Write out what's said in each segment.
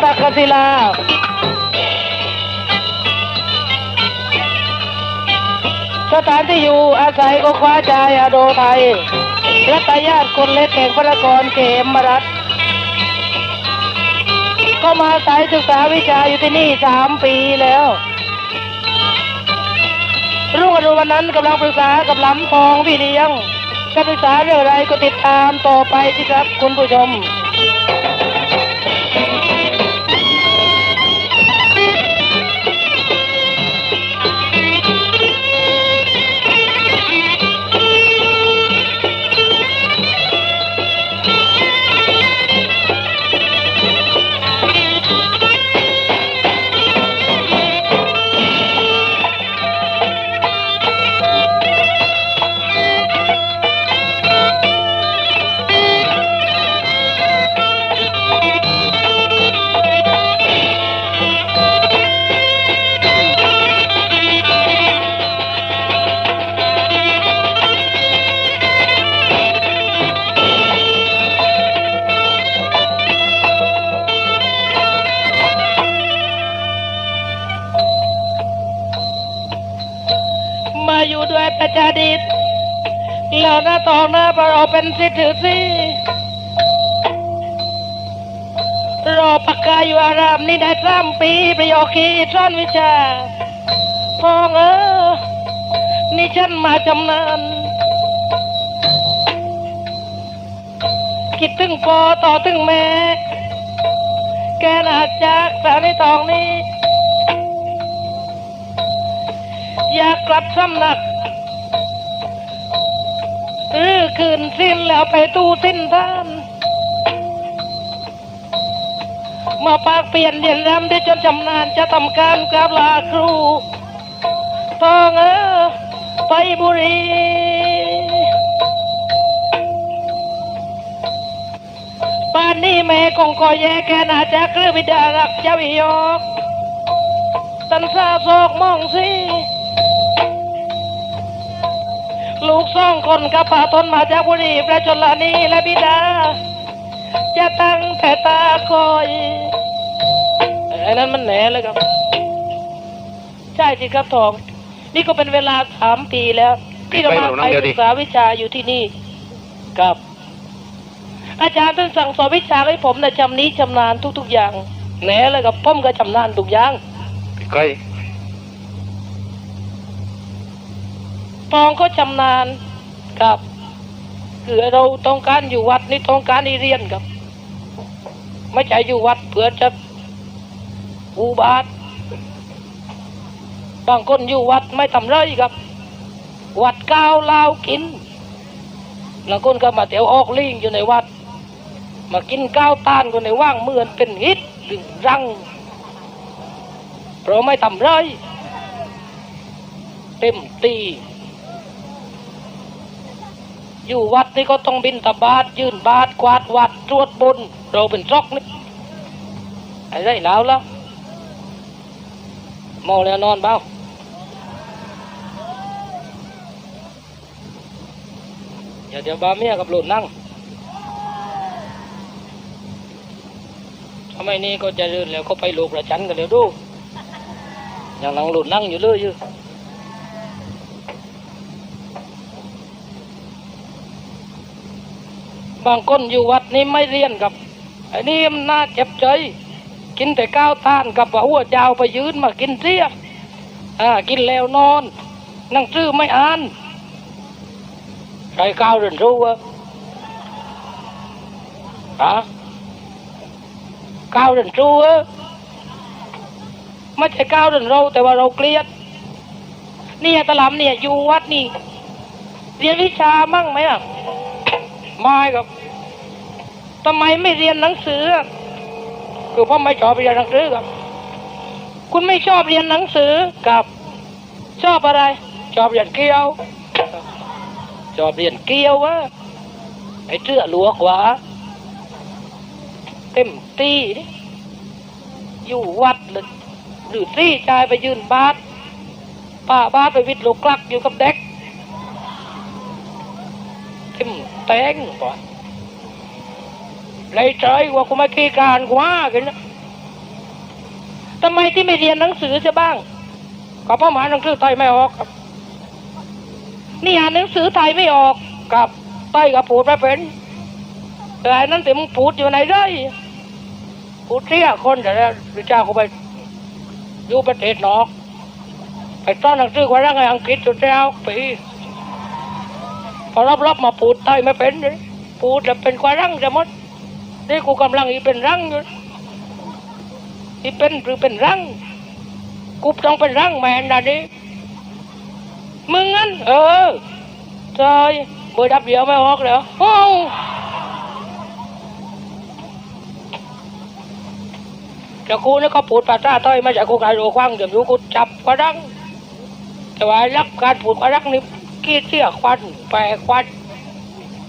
กศิลาสถานที่อยู่อาศัยก็คว้าใจอาโดไทยรัตญาติคนเล็กแห่งพระนครเขมรัฐก็มาอายศึกษาวิชาอยู่ที่นี่สามปีแล้วรุ่งอรุณวันนั้นกำลังปรึกษากับหลำทองพี่เลี้ยงจะปรึกษาเรื่องอะไรก็ติดตามต่อไปสิครับคุณผู้ชม สิถือสิรอปากกาอยู่อารามนี่ได้สามปี ประโยคีซ่อนวิชาพองเออ นี่ฉันมาจำนานคิดถึงพ่อต่อถึงแม่ แกนาจากสาวในตองนี้ อยากกลับสำนัก หรือคืนสิ้นแล้วไปตู้สิ้นท่านมาปากเปลี่ยนเรียนรำได้จนจำนานจะทำการกราบลาครูทองเออไปบุรีป่านนี้แม่คงคอยแย่แค่นาจากเรือวิดารักเจ้าวิยอกตันซาโศกมองสิ ลูกสองคนกับป่าตนมาจากบุรีประชนลานีและบิดา จะตั้งแต่ตาคอยไอ้นั้นมันแหนเลยครับ ใช่สิครับทอง นี่ก็เป็นเวลาสามปีแล้วที่เรามาไปศึกษาวิชาอยู่ที่นี่ครับ อาจารย์ท่านสั่งสอนวิชาให้ผมนะชำนี้ชำนาญทุก ๆ อย่างแหนเลยครับผมก็ชำนาญทุกอย่างใกล้ ทองก็ชำนาญครับคือเราต้องการอยู่วัดนี่ต้องการเรียนครับ ไม่ใช่อยู่วัดเพื่อจะอุบาทบางคนอยู่วัดไม่ทำไรครับ วัดก้าวลาวกินบางคนก็มาเตียวออกลิงอยู่ในวัด มากินก้าวตานกันในว่างเหมือนเป็นฮิตดึงรังเพราะไม่ทำไรเต็มตี อยู่วัดนี่ก็ต้องบินตบาทยื่นบาทกวาดวัดตรวจบนเราเป็นซอกนี่ไอ้ไรแล้วล้วเมาแล้วนอนเบ้าเดี๋ยวเดี๋ยวบ้าเมียกับหลุดนั่งทำไมนี่ก็จะเดินแล้วก็ไปลูกประชันกันเดี๋ยวดูอย่างนังหลุดนั่งอยู่เลยอยู่ บางคนอยู่วัดนี้ไม่เรียนกับไอ้นี่มันน่าเจ็บใจ กินแต่ข้าวท่านกับว่าหัวเจ้าไปยืนมากินเสียอ่ากินแล้วนอน นั่งสือไม่อ่านใครข้าวเรียนรู้วะฮะข้าวเรียนรู้วะไม่ใช่ข้าวเรียนรู้แต่ว่าเราเกลียดเนี่ยตะลำเนี่ยอยู่วัดนี่เรียนวิชามั่งไหมอะ ไม่ครับทำไมไม่เรียนหนังสือ คือพ่อไม่ชอบเรียนหนังสือครับ คุณไม่ชอบเรียนหนังสือกับ ชอบอะไร ชอบเรียนเกี่ยว ชอบเรียนเกี่ยววะไอ้เสื้อหลวกวะเต็มตีอยู่วัดเลยหรือซี่ชายไปยืนบาสป้าบาสไปวิทย์ลูกกลักอยู่กับเด็กทิมแตงป่ะเลยใจว่ากูไม่ขี้การกว่ากันนะทำไมที่ไม่เรียนหนังสือจะบ้างก็เพราะหมาหนังสือไทยไม่ออกครับ นี่อ่านหนังสือไทยไม่ออกกับไต้กับพูดไม่เป็นแต่ไอ้นั้นแต่มึงพูดอยู่ไหนได้พูดเที่ยคนแต่แล้วพระเจ้าเขาไปอยู่ประเทศนอกไปต้อนหนังสือว่าร่างไงอังกฤษจุดแล้วปี พอรับรับมาพูดไทยไม่เป็นเลยพูดแล้วเป็นกว่ารังจะหมดนี่กูกำลังอีเป็นรังอยู่อีเป็นหรือเป็นรังกูต้องเป็นรังแมนนะนี่มึงงั้น เออใช่เบอร์ดับเดียวไม่ออกเลยโอ้วแต่กูนี่ก็พูดภาษาต้อยมาจากกูการโลกว้างเดี๋ยวอยู่กูจับกระดังแต่ว่ารักการพูดกระดังนี่ กี้เที่ยควันแปรควัน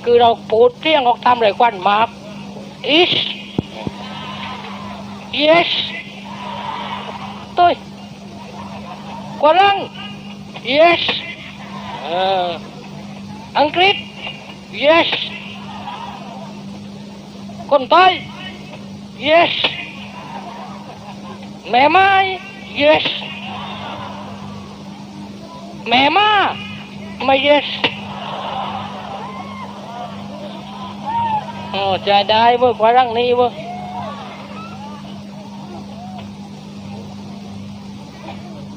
คือเราพูดเที่ยงออกทำอะไรควันมาก is yes ตุ้ยกวารัง yes อังกฤษ yes คนไทย yes แม่ไม้ yes แม่มา ไม่ yes โอ้ใจได้เว้ยกวารังนี่เว้ย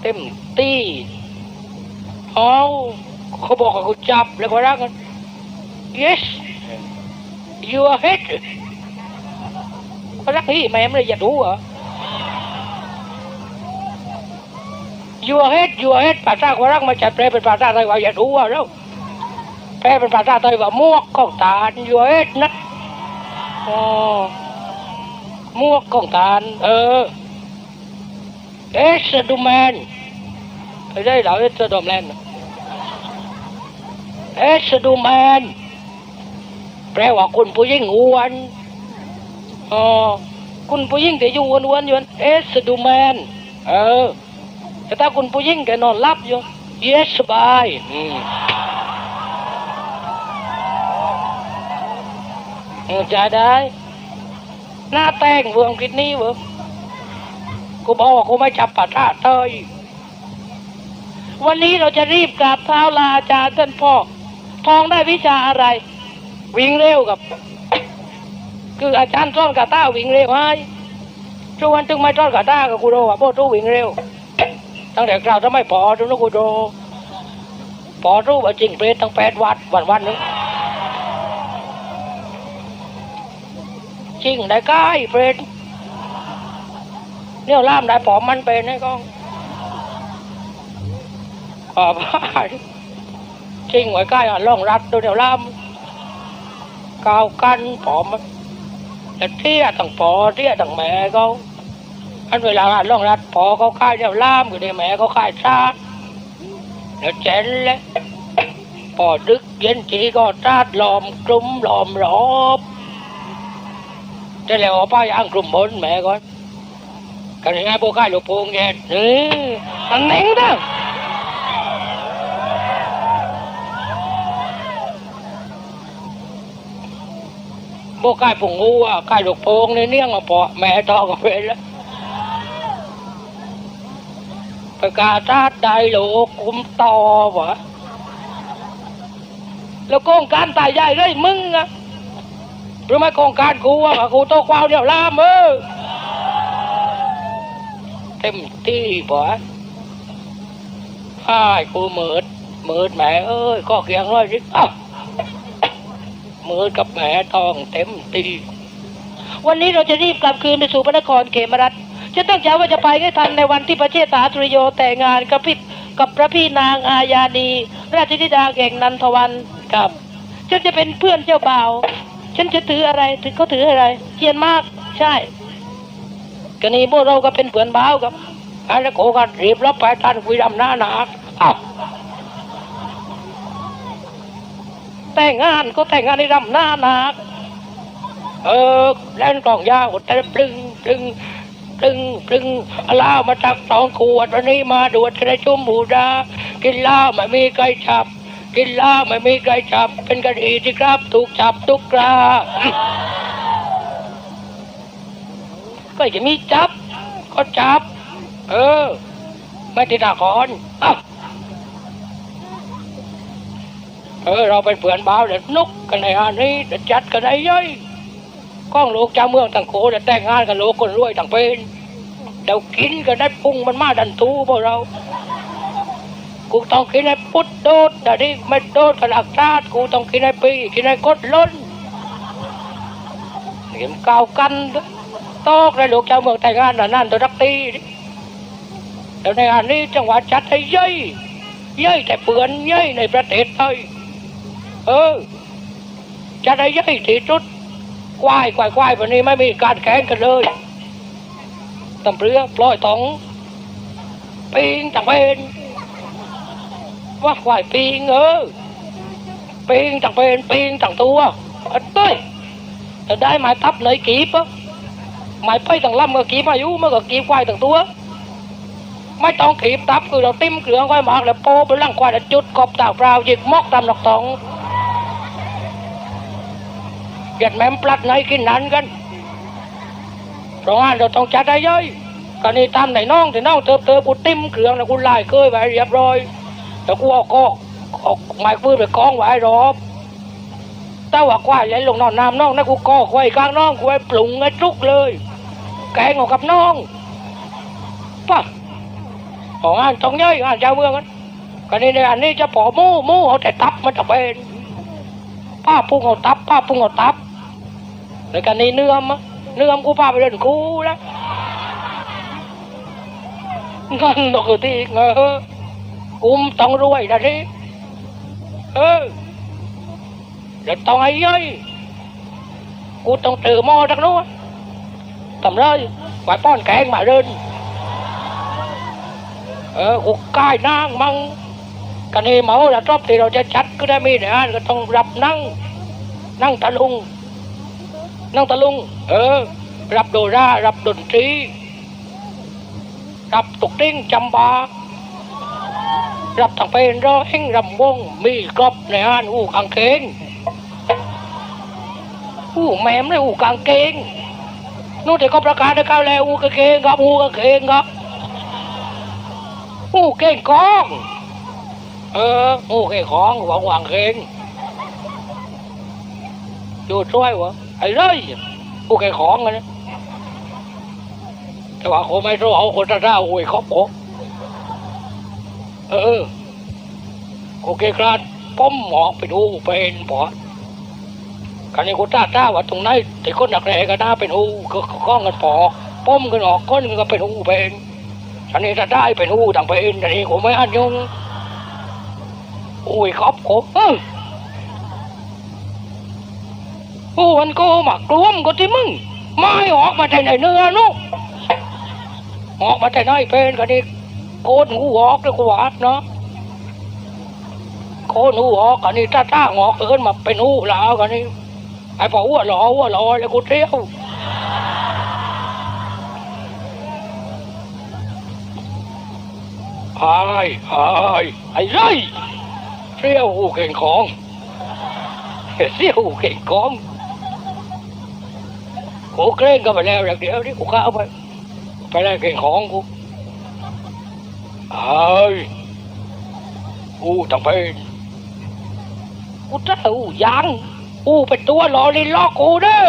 เต็มตีเอาเขาบอกว่ากูจับแล้วก็รักกัน yes you are head เขารักนี่แม่ไม่ได้อยากรู้เหรอ you are head you are head ภาษาเขารักมาจับแปลเป็นภาษาไทยว่าอยากรู้เหรอแล้วแปลเป็นภาษาไทยว่ามวกของตาล you are head นะอ๋อมวกของตาลเออเอสดูแมนไม่ได้เหรอเอสดูแมนเอสดูแมนแปลว่าคุณผู้หญิงอ้วนอ๋อคุณผู้หญิงที่อยู่อ้วนๆอยู่เอสดูแมนเออ แต่ถ้าคุณผู้หญิงแกนอนหลับอยู่เยสสบายอืมเจะได้ หน้าแต่งเวอร์อังกฤษนี่เวอร์กูบอกว่ากูไม่จับปาท่าเตยวันนี้เราจะรีบกราบเท้าลาอาจารย์ท่านพ่อ ทองได้วิชาอะไร วิ่งเร็วกับ คืออาจารย์ต้อนกาต้าวิ่งเร็วให้ทุกวันจึงไม่ต้อนกาต้ากับกูโดว่าโบตู้วิ่งเร็ว ตั้งแต่กล่าวจะไม่พอจนกูโดพอรู้ว่าจริงเปรตตั้งแปดวัดวันวันนึงจริงได้ใกล้เปรตเนี่ยล่ามได้ปอมมันเป็นไอ้กองปอบจริงไว้ใกล้อะล่องรัดดูเดี๋ยวล่ามกาวกันปอมแต่เที่ยต่างปอเที่ยต่างแม่เขา อันเวลางานล่องรัดพอเขาค่ายเจ้าล่ามอยู่ในแม่เขาค่ายซาแล้วเจนแล้วพอดึกเย็นจีก็ซาดหลอมกลุ่มหลอมรอบจะแล้วป้ายางกลุ่มบนแม่ก่อนกันยังไงพวกค่ายหลวงพูงแกเอออันนี้นะพวกค่ายผงงูอะค่ายหลกโพงเนี่ยเนี่ยงอะพอแม่ทอก็เป็นแล้ว โครงการตายใหญ่เลยมึงอะรู้ไหมโครงการกูอะกูโตกวาวเดียวลามเออเต็มที่บ่อ้ายกูมืดเมืดแม่เอ้ยก็เกียงร้อยสิอ้าวมืดกับแม่ทองเต็มทีวันนี้เราจะรีบกลับคืนไปสู่พระนครเขมรัฐ จะตั้งใจว่าจะไปให้ทันในวันที่พระเชษฐาทริโยแต่งงานกับพิษกับพระพี่นางอาญานีราชธิดาแห่งนันทวันกับฉันจะเป็นเพื่อนเจ้าบ่าว ฉันจะถืออะไรถือเขาถืออะไรเขียนมากใช่กรณีพวกเราก็เป็นเพื่อนบ้าวครับอันนี้โกกันรีบรับไปทันคุยดำหน้าหนักอ้าวแต่งงานก็แต่งงานในดำหน้าหนักเออเล่นกล่องยาวแต่ปลึงปลึง ปลึงปลึงเหล้ามาตักสองขวดวันนี้มาดวดกระชุ่มหูดากินเหล้าไม่มีใครจับ กินเหล้าไม่มีใครจับ เป็นคดีที่ครับ ถูกจับทุกคราก็จะมีจับ ก็จับ เออ ไม่ติดตาคอนอะเออเราเป็นเพื่อนบ้าวเด็ดนุกกันในอันนี้เด็ดจัดกันได้ย่อย ก้องลูกเจ้าเมืองต่างโคเด็ดแต่งงานกันลูกคนรวยต่างเป็นเดี๋ยวกินกันได้พุงมันมาดันทูพวกเรา กูต้องกินให้พุดโดดแต่นี่ไม่โดดกันอักชาติกูต้องกินให้ปีกินให้กดล้นเห็นกาวกันตอกในลูกเจ้าเมืองแต่งงานน่ะนั่นตัวรักตีนี่แล้วในอันนี้จังหวัดจัดให้ย่อยย่อยแต่เปือนย่อยในประเทศไทยเออจัดให้ย่อยที่สุด ควายควายควายวันนี้ไม่มีการแข่งกันเลยตำเรือปล่อยตองปิงจังเป็นว่าควายปิงเออปิงจังเป็นปิงจังตัวอันเต้ยจะได้หมายทับในกีบอะหมายไปต่างลำก็กีบอายุมันก็กีบควายต่างตัว ไม่ต้องขีบทับคือเราติ้มเกลืองควายหมากแล้วโปไปล่างควายแล้วจุดกบตากเปล่าหยิกมอกตามหนอกตอง หยัดแม่มปลัดในกินนั้นกันเพราะงั้นเราต้องจัดได้ย่อยกันนี่ตามไหนน้องแต่น้องเติบเติบกูติ้มเกลืองแล้วกูไล่เคยไว้เรียบร้อยแล้วกูเอาก็เอาไม้ฟืนไปกองไว้รอบแต่ว่าควายไหลลงนอนน้ำน้องนะกูก็ควายกลางน้องกูไว้ปรุงไอ้จุกเลย แกงออกกับน้องป่ะของอ่านต้องย่อยอ่านเจ้าเมืองกันกันนี่ในอันนี้จะปอมูหมูเอาแต่ตับมันจะเป็นป้าพุงเอาตับป้าพุงเอาตับ แล้วกันนี่เนื้อมะเนื้อมกูพาไปเดินกูแล้วงั้นก็คือที่เงอกุมต้องรวยนะทีเออเดี๋ยวต้องไอ้ย่อยกูต้องตื่นหมอจากนู้นทำเลยไหวป้อนแกงมาเดินเออกูกายนางมังกันนี่เมาแล้วรอบที่เราจะจัดก็ได้มีเนี่ยก็ต้องรับนั่ง นั่งตะลุง นั่งตะลุง เออ รับโดรา รับดนตรี รับตุกติ้งจำบา รับทางเป็นร้อยรำวง มีกรอบในห้านอู่กางเกงอู่แม่มเลยอู่กางเกงนู่นแต่ก็ประกาศได้เข้าวแล้วอู่กางเกงครับอู่กางเกงครับอู่เก่งกองเอออู่เก่งของหวังหวังเก่งอยู่ช่วยวะ ไอ้เลยอู่เก่ของกันนะแต่ว่าคนไม่รู้เอาคนจะเล่าอู่ไอ้ครอบครัเออโอเคครับป้อมหมอกไปดูเป็นปอดกันนี้กูต้าต้าว่าตรงไหนแต่คนดักแร่ก็น่าเป็นหูก็ก้องกันปอกป้อมกันออกก้นก็เป็นหูเป็นฉันนี้ถ้าได้เป็นหูต่างเป็นฉันนี้กูไม่อันยงอุ้ยครับผมเออ โอ้มันก็หมักรวมก็ที่มึงไม่ออกมาแต่ไหนเนื้อนุออกมาแต่ไหนเป็นกันนี้โกนหูออกเลยกูวัดเนาะโกนหูออกอันนี้ถ้าตั้งออกเอินมาเป็นหูแล้วกันนี่ไอ้พออ้วหล่ออ้วหล่อแล้วกูเที่ยวไอ้ไอ้ไอ้ไรเที่ยวหูเก่งของเที่ยวหูเก่งของ กูเกรงก็ไปแล้วอย่างเดียวนี่กูข้าไปไปได้เก่งของกูเอ้ยอูต้องเป็นกูจะอูยังอู้เป็นตัวหล่อลินล้อกกูเด้อ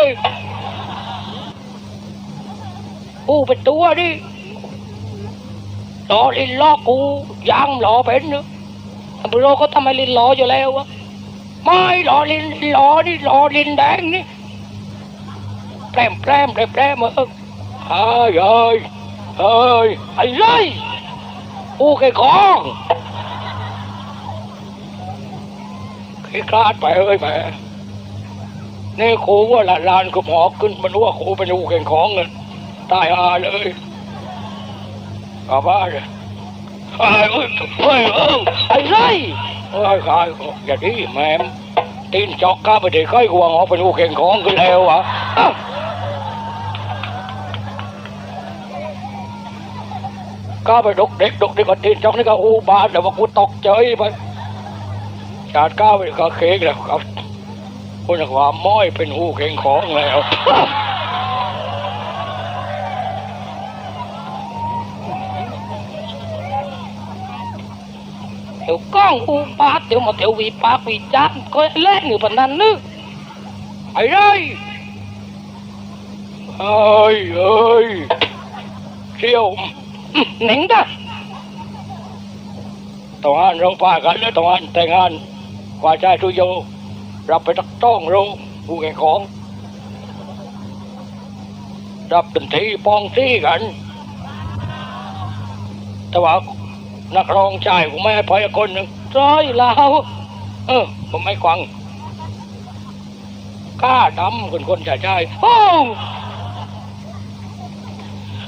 อู้เป็นตัวดิหล่อลินล้อกกูยังหล่อเป็นเนอะตำรวจเขาทำไมลินหล่ออยู่แล้ววะไม่หล่อลินหลอนี่หล่อลินแดงนี่ ปรมแปรมแปรมแปรมเออเอ้ยเอ้ยเอ้ยไอ้ไรอูไก่ของขี้คลาดไปเอ้ยแม่นี่ครูว่าหลานลานก็หมอขึ้นมันว่าครูเป็นอูไก่ของเงินตายอาเลยกลับบ้านเลยไอ้เอ้ยเฮ้ยเออไอ้ไรเอ้ยขายอย่าดีแม่ตีนจอกก้าไปเด็กค่อยห่วงออกเป็นอูไก่งของกันแล้วอะ ก้าไปดกเด็กดกเด็กคนที่จ้องนี่ก็อูบานแต่ว่ากูตกใจไปชาติก้าไปก็เค้กแล้วครับคนกว่าม้อยเป็นหูเข่งของแล้วเดี๋ยวก้องอูปาเดี๋ยวมาเดี๋ยววีปาวีจานก็เล่นอยู่ปนนันนึกไอ้เลยเอ้ยเอ้ยเที่ยว หนิงด้ะต้องอ่านโรงพากันแล้วต้องอ่านแต่งงานกว่าใจทุโยรับไปตักต้องโรงผู้แข่งของ รับเป็นทีปองที่กัน แต่ว่านักร้องชายผมไม่ให้พอยคนหนึ่งร้อยแล้วเออ ผมไม่ควังกล้าดำคนคนชายชายโอ้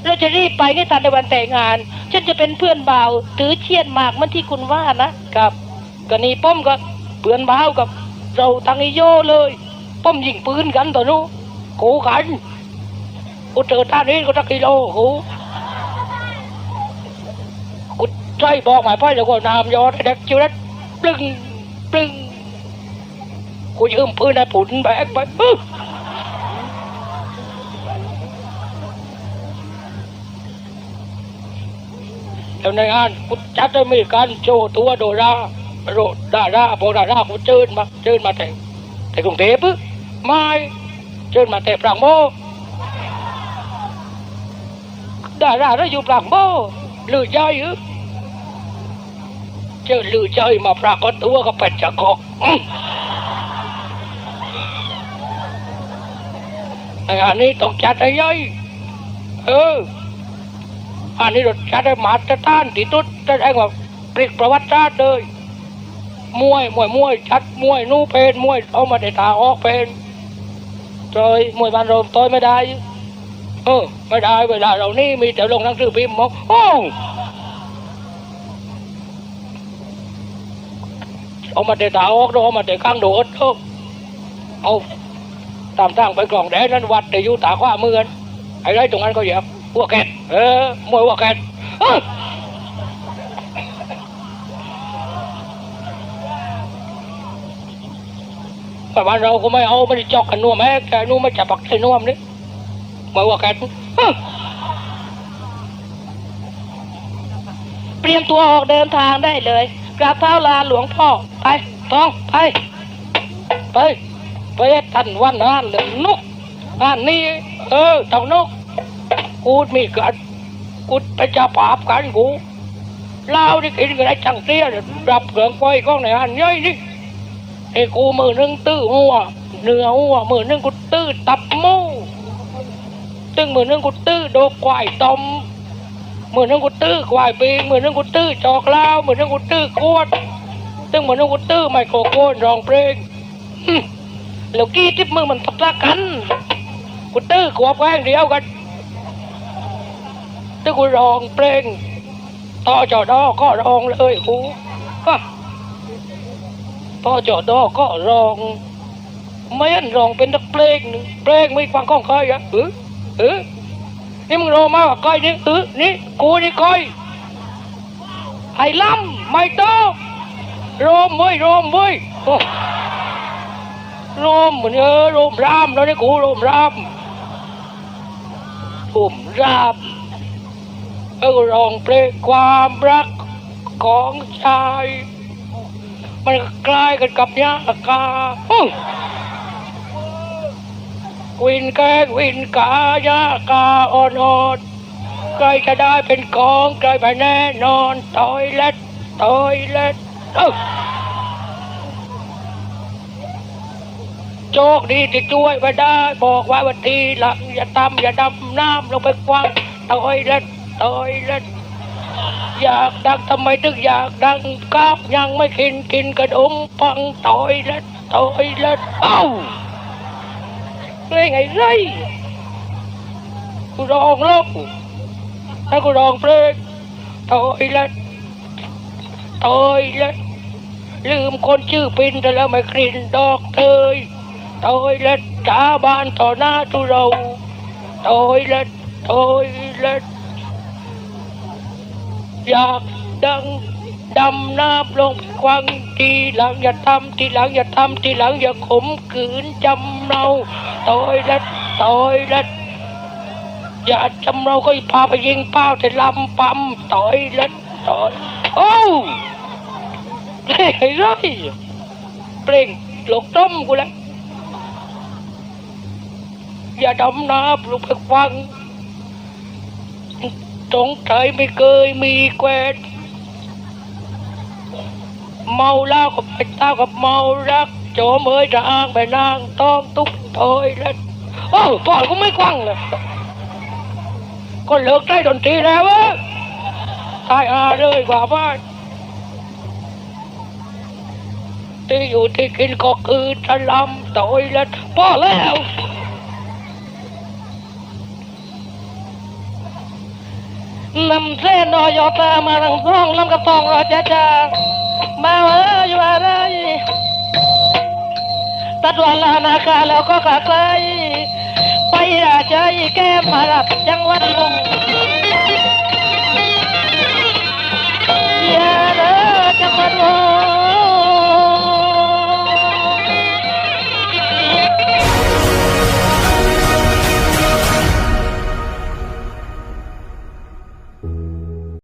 เราจะรีบไปให้ทันในวันแต่งงาน ฉันจะเป็นเพื่อนบ่าวถือเชียนหมากเหมันที่คุณว่านะครับก็นี่ป้อมก็เพื่อนบ่าวกับเราทางอีโยเลย ป้อมยิงปืนกันต่อนู้โกกันกูเจอท่านี้ก็ตักกิโลกูกูใช่บอกหมายพ่อแล้วก็นามยอดเด็กจิ๋วนั้นปลึงปลึงกูยืมปืนไอ้ผุนแบกไปปึ๊บ แล้วในงานกูจัดได้มีการโชว์ตัวโดราโดดาราพวกดารากูเชิญมาเชิญมาแต่แต่กรุงเทพปึ๊บไม่เชิญมาแต่ปรางโมดาราเราอยู่ปรางโมลือใจหรือเจอลือใจมาปรากฏตัวก็เป็นจะกอกองอไอ้อันนี้ต้องจัดให้ย่อยเออ อันนี้เราจัดให้มาตรฐานที่สุดจะได้ว่าพลิกประวัติศาสตร์เลยมวยมวยมวยชัดมวยนู่เพนมวยเอามาได้ตาออกเพนจอยมวยบ้านเราต่อยไม่ได้เออไม่ได้เวลาเรานี่มีแต่ลงหนังสือพิมพ์มองโอ้เอามาแต่ตาออกเอามาแต่ข้างโดดเออเอาตามทางไปกล่องแดนนั้นวัดแต่อยู่ตาขวามือกันไอ้ไรตรงนั้นก็เหยียบ หัวแกะเออมวยหัวแกะเออแต่บ้านเราก็ไม่เอาไม่ได้จอกกันนัวแม่แกนู่ไม่จับปักใส่น่วมนี่มว่ากันฮึเตรียมตัวออกเดินทางได้เลยกราบเท้าลาหลวงพ่อไปท้องไปไปไปทันวันนานเลยนกอันนี้เออเต่านก กูมีกันกูไปจะปราบกันกูเล่าที่กินกันได้จังเสียรับเกลืองไฟก้องไหนอันย่อยนี่ไอ้กูมือหนึงตื้อหัวเนื้อหัวมือหนึงกูตื้อตับหมูตึงมือนึงกูตื้อโดกควายตอมมือนึงกูตื้อควายปีมือนึงกูตื้อจอกเลามือนึงกูตื้อขวดตึงมือนึงกูตื้อไมโครโฟนร้องเพลงหึแล้วกี้ทิพมึงมันทับทักกันกูตื้อขวบแข้งเดียวกัน ตึงกูร้องเพลงต่อจอดอก็ร้องเลยกูต่อจอดอก็ร้องไม่อันร้องเป็นนักเพลงหนึ่งเพลงไม่ฟังข้องใครอะเออเออนี่มึงรอมากกว่าก้อยนี่เออนี่กูนี่ก้อยไอ้ล้ำไม่ต้องโรมเว้ยโรมเว้ยโอ้โรมเหมือนเออโรมรามแล้วนี่กูโรมรามโรมราม ร้องเพลงความรักของชาย มันคล้ายกันกับยากาวินแกงวินกายากาอ่อนอดใครจะได้เป็นของใครไปแน่นอนตอยเล็ดตอยเล็ดเอ้าโชคดีที่ช่วยไว้ได้ บอกไว้วันทีหลังอย่าตำอย่าดำน้ำลงไปควังตอยเล็ด ตอยเล็ดอยากดังทำไมถึงอยากดังกราบยังไม่กินกินกระดมปังตอยเล็ดตอยเล็ดเอ้าเพลงไอ้ไรกูร้องแลกให้กูร้องเพลงถอยละถอยละลืมคนชื่อปินแต่แล้วไม่กลิ่นดอกเตยถอยละสาบานต่อหน้าทุเราถอยละถอยละ อยากดังดำน้ำลงควังทีหลังอย่าทำทีหลังอย่าทำทีหลังอย่าขมขืนจำเราตอยละตอยละอย่าจำเราก็พาไปยิงเป้าแต่ลำปั๊มตอยละตอยโอ้ลงไอ้ไรเพลงหลกต้มกูแล้วอย่าดำนาปลุกไปฟัง ตรงใจไม่เคยมีแกวนเมาเหล้ากับไปเต้ากับเมารักโจมเอ้ยจะอ้างไปนางต้องตุ๊กโถอยแล้วโอ้ปอดก็ไม่กว้างเลยก็เลิกได้ดนตรีแล้วเว้ยตายอาเลยกว่าบ้านที่อยู่ที่กินก็คือฉลำต่อยแล้วพอแล้ว นำเส้นนอยอตามาลังท้องลำกระตองรอจ้าจ้ามาเอ้ยว่าไรตัดวันลานาคาแล้วก็กะไกลไปราใจแก้มมาลับจังหวัดลุงอย่าเด้อจังหวัดว